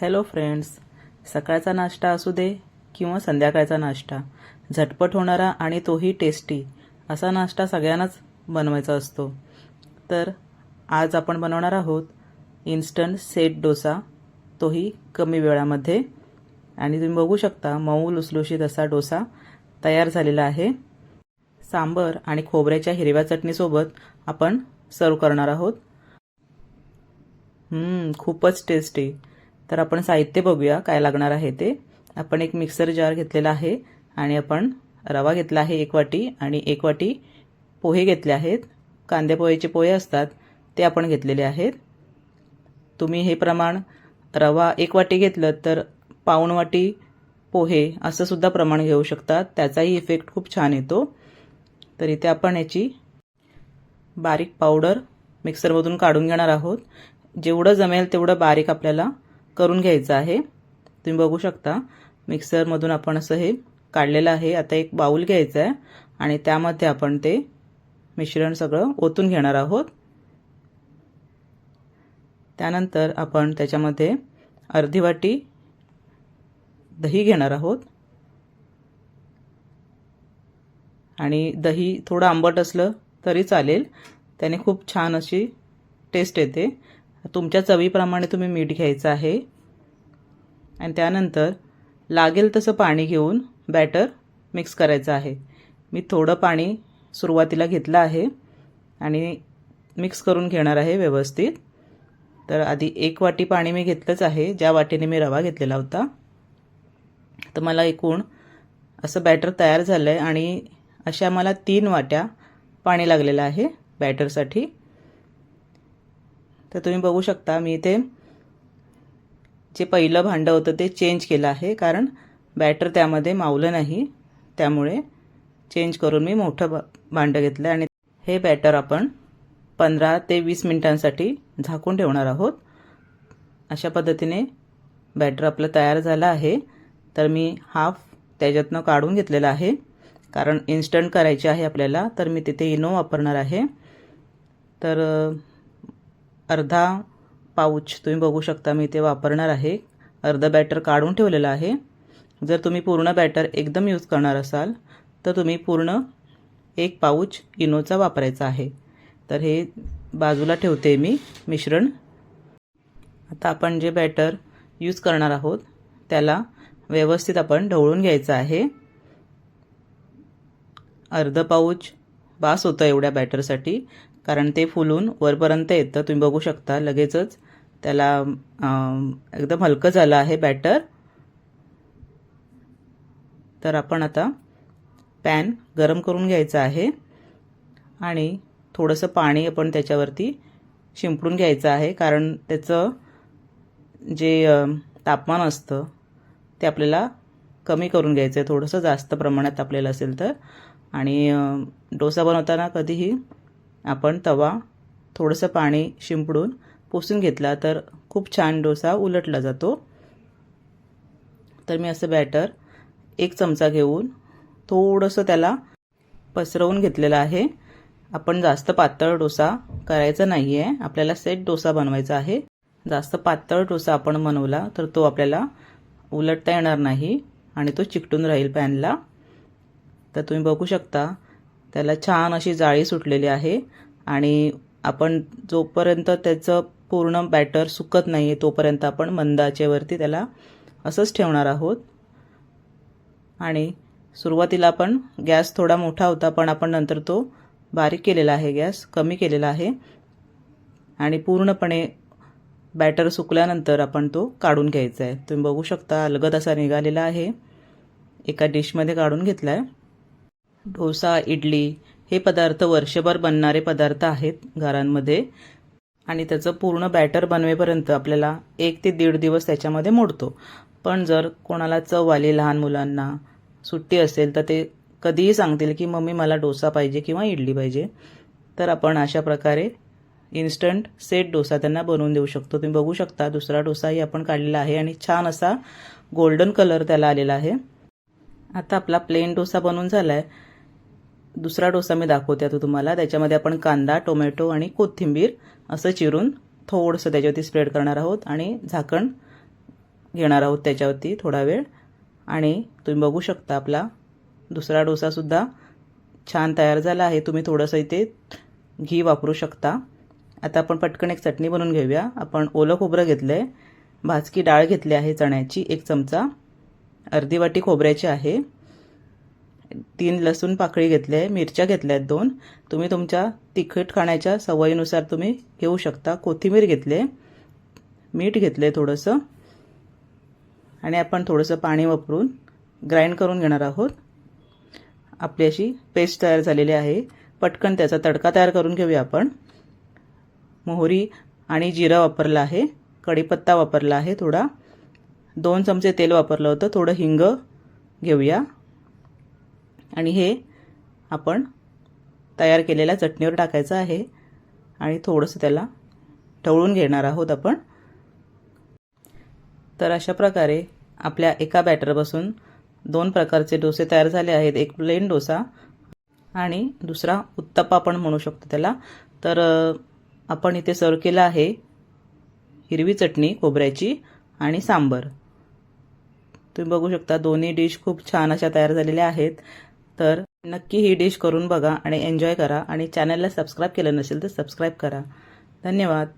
Hello friends सकाळचा नाश्ता असू दे किंवा संध्याकाळचा नाश्ता. झटपट होणारा आणि तोही टेस्टी असा नाश्ता सगळ्यांनाच बनवायचा असतो. तर आज आपण बनवणार आहोत इन्स्टंट सेट डोसा. तोही कमी वेळामध्ये. आणि तुम्ही बघू शकता मऊ लुसलुशीत असा डोसा तयार झालेला आहे. सांबर आणि खोबऱ्याच्या हिरव्या चटणीसोबत आपण सर्व करणार आहोत. खूपच टेस्टी तर आपण साहित्य बघूया काय लागणार आहे ते. आपण एक मिक्सर जार घेतलेला आहे आणि आपण रवा घेतला आहे एक वाटी आणि एक वाटी पोहे घेतले आहेत. कांदेपोहेचे पोहे असतात ते आपण घेतलेले आहेत. तुम्ही हे प्रमाण रवा एक वाटी घेतलं तर पाऊण वाटी पोहे असं सुद्धा प्रमाण घेऊ शकतात त्याचाही इफेक्ट खूप छान येतो. तर इथे आपण याची बारीक पावडर मिक्सरमधून काढून घेणार आहोत. जेवढं जमेल तेवढं बारीक आपल्याला करून घ्यायचं आहे. तुम्ही बघू शकता मिक्सरमधून आपण असं हे काढलेलं आहे. आता एक बाऊल घ्यायचा आहे आणि त्यामध्ये आपण ते मिश्रण सगळं ओतून घेणार आहोत. त्यानंतर आपण त्याच्यामध्ये अर्धी वाटी दही घेणार आहोत. आणि दही थोडं आंबट असलं तरी चालेल. त्याने खूप छान अशी टेस्ट येते. तुमच्या चवीप्रमाणे तुम्ही मीठ घ्यायचं आहे. आणि त्यानंतर लागेल तसं पाणी घेऊन बॅटर मिक्स करायचं आहे. मी थोडं पाणी सुरुवातीला घेतलं आहे आणि मिक्स करून घेणार आहे व्यवस्थित. तर आधी एक वाटी पाणी मी घेतलंच आहे ज्या वाटीने मी रवा घेतलेला होता. तर मला एकूण असं बॅटर तयार झालं आहे आणि अशा मला तीन वाट्या पाणी लागलेलं आहे बॅटरसाठी तर तुम्ही बघू शकता मी इथे जे पहिलं भांडं होतं ते चेंज केलं आहे कारण बॅटर त्यामध्ये मावलं नाही. त्यामुळे चेंज करून मी मोठं भांडं घेतलं आणि हे बॅटर आपण पंधरा ते वीस मिनिटांसाठी झाकून ठेवणार आहोत. अशा पद्धतीने बॅटर आपलं तयार झालं आहे. तर मी हाफ त्याच्यातनं काढून घेतलेलं आहे. कारण इन्स्टंट करायचे आहे आपल्याला तर मी तिथे इनो वापरणार आहे. तर अर्धा पाऊच तुम्ही बघू शकता मी ते वापरणार आहे. अर्धं बॅटर काढून ठेवलेलं आहे. जर तुम्ही पूर्ण बॅटर एकदम यूज करणार असाल तर तुम्ही पूर्ण एक पाऊच इनोचा वापरायचा आहे. तर हे बाजूला ठेवते मी मिश्रण. आता आपण जे बॅटर यूज करणार आहोत त्याला व्यवस्थित आपण ढवळून घ्यायचं आहे. अर्ध पाऊच बास होतं एवढ्या बॅटरसाठी कारण ते फुलून वरपर्यंत येतं तुम्ही बघू शकता लगेचच त्याला एकदम हलकं झालं आहे बॅटर तर आपण आता पॅन गरम करून घ्यायचं आहे. आणि थोडंसं पाणी आपण त्याच्यावरती शिंपडून घ्यायचं आहे. कारण त्याचं जे तापमान असतं ते आपल्याला कमी करून घ्यायचं आहे थोडंसं जास्त प्रमाणात आपल्याला असेल तर. आणि डोसा बनवताना कधीही आपण तवा थोडंसं पाणी शिंपडून पुसून घेतला तर खूप छान डोसा उलटला जातो. तर मी असं बॅटर एक चमचा घेऊन थोडंसं त्याला पसरवून घेतलेलं आहे. आपण जास्त पातळ डोसा करायचा नाही आहे आपल्याला सेट डोसा बनवायचा आहे. जास्त पातळ डोसा आपण बनवला तर तो आपल्याला उलटता येणार नाही आणि तो चिकटून राहील पॅनला. तर तुम्ही बघू शकता त्याला छान अशी जाळी सुटलेली आहे आणि आपण जोपर्यंत त्याचं पूर्ण बॅटर सुकत नाही आहे तोपर्यंत आपण मंदाचेवरती त्याला असंच ठेवणार आहोत. आणि सुरुवातीला आपण गॅस थोडा मोठा होता पण आपण नंतर तो बारीक केलेला आहे गॅस कमी केलेला आहे. आणि पूर्णपणे बॅटर सुकल्यानंतर आपण तो काढून घ्यायचा आहे. तुम्ही बघू शकता अलगद असा निघालेला आहे. एका डिशमध्ये काढून घेतला आहे डोसा इडली हे पदार्थ वर्षभर बनणारे पदार्थ आहेत घरांमध्ये. आणि त्याचं पूर्ण बॅटर बनवेपर्यंत आपल्याला एक ते दीड दिवस त्याच्यामध्ये मोडतो. पण जर कोणाला चव आली लहान मुलांना सुट्टी असेल तर ते कधीही सांगतील की मम्मी मला डोसा पाहिजे किंवा इडली पाहिजे. तर आपण अशा प्रकारे इन्स्टंट सेट डोसा त्यांना बनवून देऊ शकतो. तुम्ही बघू शकता दुसरा डोसाही आपण काढलेला आहे आणि छान असा गोल्डन कलर त्याला आलेला आहे. आता आपला प्लेन डोसा बनवून झाला आहे दुसरा डोसा मी दाखवते आता तुम्हाला. त्याच्यामध्ये आपण कांदा टोमॅटो आणि कोथिंबीर असं चिरून थोडंसं त्याच्यावरती स्प्रेड करणार आहोत आणि झाकण घेणार आहोत त्याच्यावरती थोडा वेळ. आणि तुम्ही बघू शकता आपला दुसरा डोसासुद्धा छान तयार झाला आहे. तुम्ही थोडंसं इथे घी वापरू शकता. आता आपण पटकन एक चटणी बनवून घेऊया. आपण ओलं खोबरं घेतलं आहे भाजकी डाळ घेतली आहे चण्याची. एक चमचा. अर्धी वाटी खोबऱ्याची आहे. तीन लसूण पाकळी घेतली आहे मिरच्या घेतल्या आहेत दोन. तुम्ही तुमच्या तिखट खाण्याच्या सवयीनुसार तुम्ही घेऊ शकता. कोथिंबीर घेतली आहे मीठ घेतलं आहे थोडंसं. आणि आपण थोडंसं पाणी वापरून ग्राइंड करून घेणार आहोत. आपली अशी पेस्ट तयार झालेली आहे. पटकन त्याचा तडका तयार करून घेऊया आपण. मोहरी आणि जिरा वापरला आहे. कढीपत्ता वापरला आहे थोडा. दोन चमचे तेल वापरलं होतं. थोडं हिंग घेऊया. आणि हे आपण तयार केलेल्या चटणीवर टाकायचं आहे. आणि थोडंसं त्याला ढवळून घेणार आहोत आपण. तर अशा प्रकारे आपल्या एका बॅटरपासून दोन प्रकारचे डोसे तयार झाले आहेत. एक प्लेन डोसा आणि दुसरा उत्तप्पा आपण म्हणू शकतो त्याला. तर आपण इथे सर्व केलं आहे हिरवी चटणी खोबऱ्याची आणि सांबर. तुम्ही बघू शकता दोन्ही डिश खूप छान अशा तयार झालेल्या आहेत. तर नक्की ही डिश करून बघा आणि एन्जॉय करा. आणि चॅनलला सबस्क्राईब केलं नसेल तर सबस्क्राईब करा. धन्यवाद.